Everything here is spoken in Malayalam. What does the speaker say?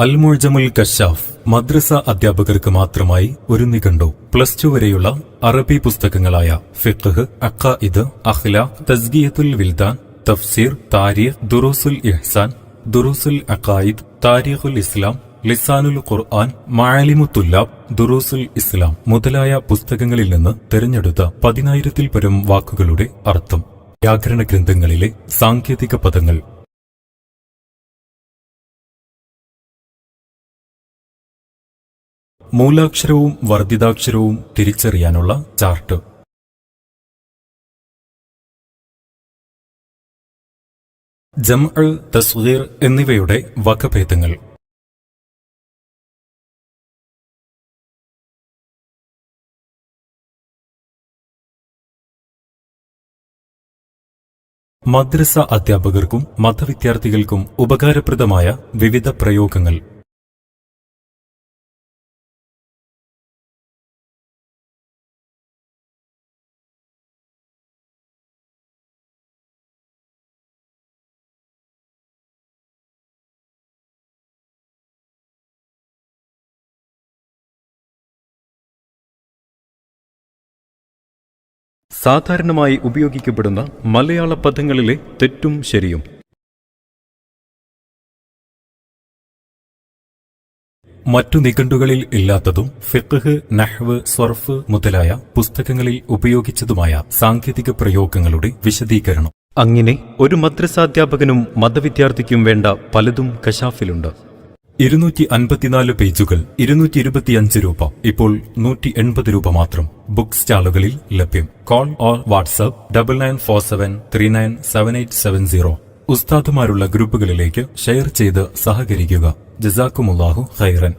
അൽമുഴജമുൽ കശാഫ് മദ്രസ അധ്യാപകർക്ക് മാത്രമായി ഒരു നിഘണ്ടു പ്ലസ് ടു വരെയുള്ള അറബി പുസ്തകങ്ങളായ ഫിഖ് അഖാഇദ് അഖ്ല തസ്ഗിയത്തുൽ വിൽദാൻ തഫ്സീർ താരിഖ് ദുറൂസുൽ ഇഹ്സാൻ ദുറൂസുൽ അഖായിദ് താരിഖുൽ ഇസ്ലാം ലിസാനുൽ ഖുർആൻ മാലിമു ദുറൂസുൽ ഇസ്ലാം മുതലായ പുസ്തകങ്ങളിൽ നിന്ന് തിരഞ്ഞെടുത്ത പതിനായിരത്തിൽ പരം വാക്കുകളുടെ അർത്ഥം. വ്യാകരണ ഗ്രന്ഥങ്ങളിലെ സാങ്കേതിക പദങ്ങൾ മൂലാക്ഷരവും വർദ്ധിതാക്ഷരവും തിരിച്ചറിയാനുള്ള ചാർട്ട്. ജംഅ് തസ്വീർ എന്നിവയുടെ വകഭേദങ്ങൾ. മദ്രസ അധ്യാപകർക്കും മതവിദ്യാർത്ഥികൾക്കും ഉപകാരപ്രദമായ വിവിധ പ്രയോഗങ്ങൾ. സാധാരണമായി ഉപയോഗിക്കപ്പെടുന്ന മലയാള പദങ്ങളിലെ തെറ്റും ശരിയും. മറ്റു നിഘണ്ടുകളിൽ ഇല്ലാത്തതും ഫിത്തഹ് നഹ്വ് സ്വർഫ് മുതലായ പുസ്തകങ്ങളിൽ ഉപയോഗിച്ചതുമായ സാങ്കേതിക പ്രയോഗങ്ങളുടെ വിശദീകരണം. അങ്ങനെ ഒരു മദ്രസാധ്യാപകനും മതവിദ്യാർത്ഥിക്കും വേണ്ട പലതും കശാഫിലുണ്ട്. ഇരുന്നൂറ്റി അൻപത്തിനാല് പേജുകൾ ഇരുന്നൂറ്റി ഇരുപത്തിയഞ്ച് രൂപ. ഇപ്പോൾ നൂറ്റി എൺപത് രൂപ മാത്രം ബുക്ക് സ്റ്റാളുകളിൽ ലഭ്യം. Call or WhatsApp double nine four seven three nine seven eight seven zero. ഉസ്താദുമാരുള്ള ഗ്രൂപ്പുകളിലേക്ക് ഷെയർ ചെയ്ത് സഹകരിക്കുക. ജസാക്കുമുല്ലാഹു ഖൈറൻ.